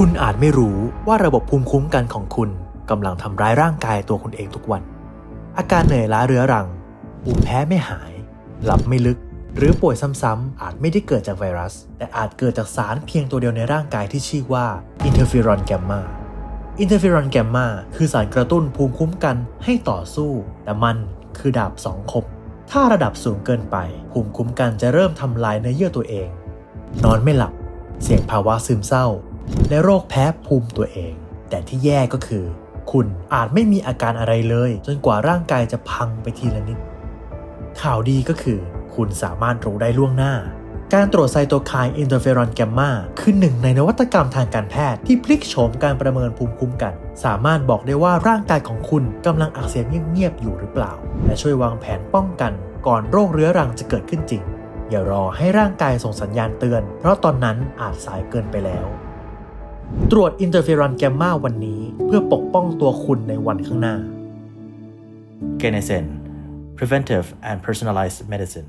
คุณอาจไม่รู้ว่าระบบภูมิคุ้มกันของคุณกำลังทำร้ายร่างกายตัวคุณเองทุกวัน อาการเหนื่อยล้าเรื้อรังภูมิแพ้ไม่หาย หลับไม่ลึก หรือป่วยซ้ำๆอาจไม่ได้เกิดจากไวรัส แต่อาจเกิดจากสารเพียงตัวเดียวในร่างกายที่ชื่อว่าอินเทอร์ฟีรอนแกมมาอินเทอร์ฟีรอนแกมมาคือสารกระตุ้นภูมิคุ้มกันให้ต่อสู้ แต่มันคือดาบสองคม ถ้าระดับสูงเกินไป ภูมิคุ้มกันจะเริ่มทำลายเนื้อเยื่อตัวเอง นอนไม่หลับ เสี่ยงภาวะซึมเศร้า และโรคแพ้ภูมิตัวเอง แต่ที่แย่ก็คือ คุณอาจไม่มีอาการอะไรเลย จนกว่าร่างกายจะพังไปทีละนิด ข่าวดีก็คือ คุณสามารถรู้ได้ล่วงหน้า การตรวจไซโตไคน์อินเตอร์เฟรอนแกมมาคือหนึ่งในนวัตกรรมทางการแพทย์ที่พลิกโฉมการประเมินภูมิคุ้มกัน สามารถบอกได้ว่าร่างกายของคุณกำลังอักเสบเงียบๆอยู่หรือเปล่า และช่วยวางแผนป้องกัน ก่อนโรคเรื้อรังจะเกิดขึ้นจริงอย่ารอให้ร่างกายส่งสัญญาณเตือน เพราะตอนนั้นอาจสายเกินไปแล้ว ตรวจอินเตอร์เฟรอนแกมมาวันนี้เพื่อปกป้องตัวคุณในวันข้างหน้า Genesen Preventive and Personalized Medicine